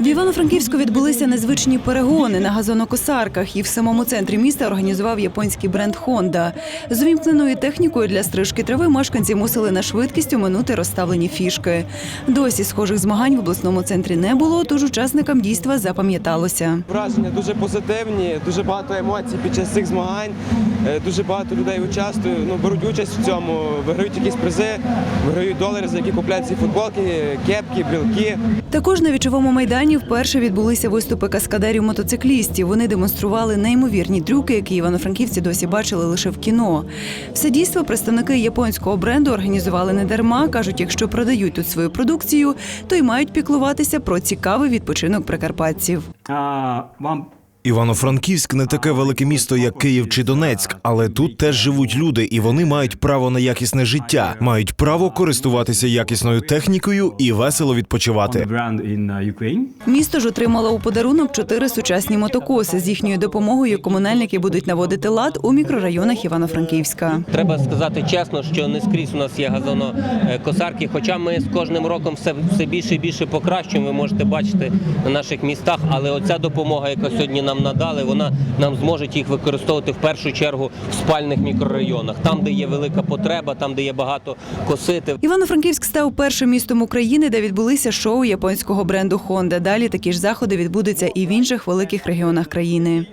В Івано-Франківську відбулися незвичні перегони на газонокосарках, і в самому центрі міста організував японський бренд Honda. З увімкненою технікою для стрижки трави мешканці мусили на швидкість оминути розставлені фішки. Досі схожих змагань в обласному центрі не було, тож учасникам дійства запам'яталося. Враження дуже позитивні, дуже багато емоцій під час цих змагань. Е, Дуже багато людей участвують, ну, беруть участь в цьому, виграють якісь призи, виграють долари, за які купляють ці футболки, кепки, брілки. Також на вічовому майдані вперше відбулися виступи каскадерів-мотоциклістів. Вони демонстрували неймовірні трюки, які івано-франківці досі бачили лише в кіно. Все дійство представники японського бренду організували не дарма. кажуть, якщо продають тут свою продукцію, то й мають піклуватися про цікавий відпочинок прикарпатців. А, вам Івано-Франківськ не таке велике місто, як Київ чи Донецьк, але тут теж живуть люди, і вони мають право на якісне життя, мають право користуватися якісною технікою і весело відпочивати. Місто ж отримало у подарунок чотири сучасні мотокоси. З їхньою допомогою комунальники будуть наводити лад у мікрорайонах Івано-Франківська. Треба сказати чесно, що не скрізь у нас є газонокосарки, хоча ми з кожним роком все, все більше і більше покращуємо, ви можете бачити на наших містах. Але оця допомога, яка сьогодні нам надали, вона нам зможе їх використовувати в першу чергу в спальних мікрорайонах, там, де є велика потреба, там, де є багато косити. Івано-Франківськ став першим містом України, де відбулися шоу японського бренду Honda. Далі такі ж заходи відбудуться і в інших великих регіонах країни.